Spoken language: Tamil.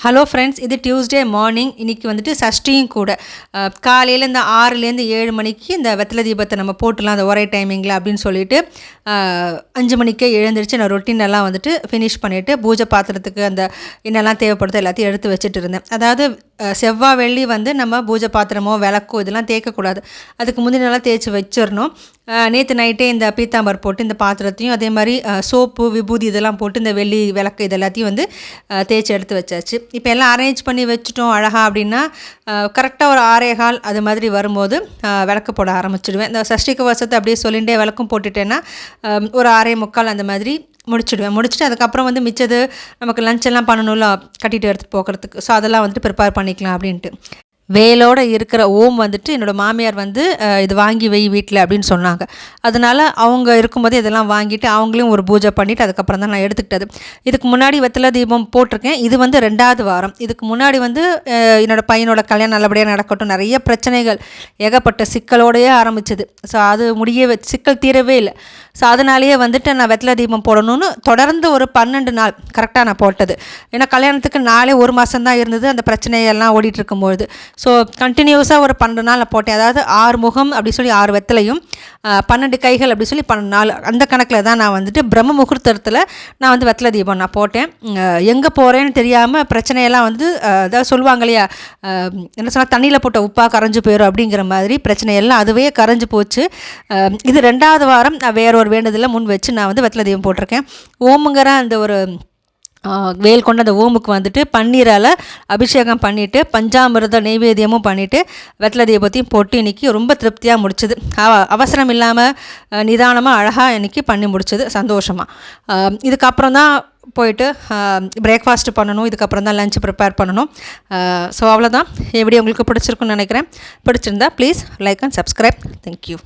ஹலோ ஃப்ரெண்ட்ஸ் இது டியூஸ்டே மார்னிங் இன்றைக்கி வந்துட்டு சஷ்டியும் கூட. காலையில் இந்த ஆறுலேருந்து ஏழு மணிக்கு இந்த வெத்தலை தீபத்தை நம்ம போட்டுடலாம் அந்த ஒரே டைமிங்கில் அப்படின்னு சொல்லிட்டு அஞ்சு மணிக்கே எழுந்திரிச்சு நான் ரொட்டீன் எல்லாம் வந்துட்டு ஃபினிஷ் பண்ணிவிட்டு பூஜை பாத்திரத்துக்கு அந்த என்னெல்லாம் தேவைப்படுதோ எல்லாத்தையும் எடுத்து வச்சுட்டு இருந்தேன். அதாவது செவ்வாய் வெள்ளி வந்து நம்ம பூஜை பாத்திரமோ விளக்கோ இதெல்லாம் தேய்க்கக்கூடாது. அதுக்கு முந்தின நாளாக தேய்ச்சி வச்சிடணும் நேற்று நைட்டே இந்த பீத்தாம்பர் போட்டு இந்த பாத்திரத்தையும் அதே மாதிரி சோப்பு விபூதி இதெல்லாம் போட்டு இந்த வெள்ளி விளக்கு இதெல்லாத்தையும் வந்து தேய்ச்சி எடுத்து வச்சாச்சு. இப்போ எல்லாம் அரேஞ்ச் பண்ணி வச்சுட்டோம் அழகாக அப்படின்னா கரெக்டாக ஒரு ஆரேகால் அது மாதிரி வரும்போது விளக்கு போட ஆரம்பிச்சிடுவேன். இந்த சஷ்டி கவசத்தை அப்படியே சொல்லிகிட்டே விளக்கும் போட்டுட்டேன்னா ஒரு ஆறே முக்கால் அந்த மாதிரி முடிச்சிடுவேன். முடிச்சுட்டு அதுக்கப்புறம் வந்து மிச்சது நமக்கு லஞ்ச் எல்லாம் பண்ணணும்ல கட்டிட்டு எடுத்துகிட்டு போகிறதுக்கு. ஸோ அதெல்லாம் வந்துட்டு ப்ரிப்பேர் பண்ணிக்கலாம் அப்படின்ட்டு. வேலோடு இருக்கிற ஓம் வந்துட்டு என்னோட மாமியார் வந்து இது வாங்கி வை வீட்டில் அப்படின்னு சொன்னாங்க. அதனால அவங்க இருக்கும்போது இதெல்லாம் வாங்கிட்டு அவங்களையும் ஒரு பூஜை பண்ணிவிட்டு அதுக்கப்புறம் தான் நான் எடுத்துக்கிட்டது. இதுக்கு முன்னாடி வெத்தலை தீபம் போட்டிருக்கேன். இது வந்து ரெண்டாவது வாரம். இதுக்கு முன்னாடி வந்து என்னோடய பையனோட கல்யாணம் நல்லபடியாக நடக்கட்டும். நிறைய பிரச்சனைகள் ஏகப்பட்ட சிக்கலோடையே ஆரம்பிச்சது. ஸோ அது முடிய சிக்கல் தீரவே இல்லை. ஸோ அதனாலேயே வந்துட்டு நான் வெத்தலை தீபம் போடணும்னு தொடர்ந்து ஒரு பன்னெண்டு நாள் கரெக்டாக நான் போட்டது. ஏன்னா கல்யாணத்துக்கு நாளே ஒரு மாதம் தான் இருந்தது. அந்த பிரச்சனையெல்லாம் ஓடிட்டு இருக்கும்பொழுது. ஸோ கண்டினியூஸாக ஒரு பன்னெண்டு நாள் போட்டேன். அதாவது ஆறு முகம் அப்படி சொல்லி ஆறு வெத்தலையும் பன்னெண்டு கைகள் அப்படி சொல்லி பன்னெண்டு நாள். அந்த கணக்கில் தான் நான் வந்துட்டு பிரம்ம முகூர்த்தத்தில் நான் வந்து வெத்தலை தீபம் நான் போட்டேன். எங்கே போகிறேன்னு தெரியாமல் பிரச்சனையெல்லாம் வந்து அதாவது சொல்லுவாங்க இல்லையா என்ன சொன்னால் தண்ணியில் போட்ட உப்பா கரைஞ்சு போயிடும் அப்படிங்கிற மாதிரி பிரச்சனையெல்லாம் அதுவே கரைஞ்சு போச்சு. இது ரெண்டாவது வாரம் நான் வேற ஒரு வேண்டுதலில் முன் வச்சு நான் வந்து வெத்தலை தீபம் போட்டிருக்கேன். ஓமுங்கிற அந்த ஒரு வேல் கொண்ட அந்த ஓமுக்கு வந்துட்டு பன்னீரால் அபிஷேகம் பண்ணிவிட்டு பஞ்சாமிரத நெய்வேத்தியமும் பண்ணிவிட்டு வெத்தலை தீபத்தையும் போட்டு இன்றைக்கி ரொம்ப திருப்தியாக முடிச்சது. அவ- அவசரம் இல்லாமல் நிதானமாக அழகாக இன்றைக்கி பண்ணி முடிச்சது சந்தோஷமாக இதுக்கப்புறம் தான் போயிட்டு பிரேக்ஃபாஸ்ட் பண்ணணும் இதுக்கப்புறம் தான் லஞ்ச் ப்ரிப்பேர் பண்ணணும். ஸோ அவ்வளோதான் எப்படி உங்களுக்கு பிடிச்சிருக்குன்னு நினைக்கிறேன். பிடிச்சிருந்தா please like and subscribe thank you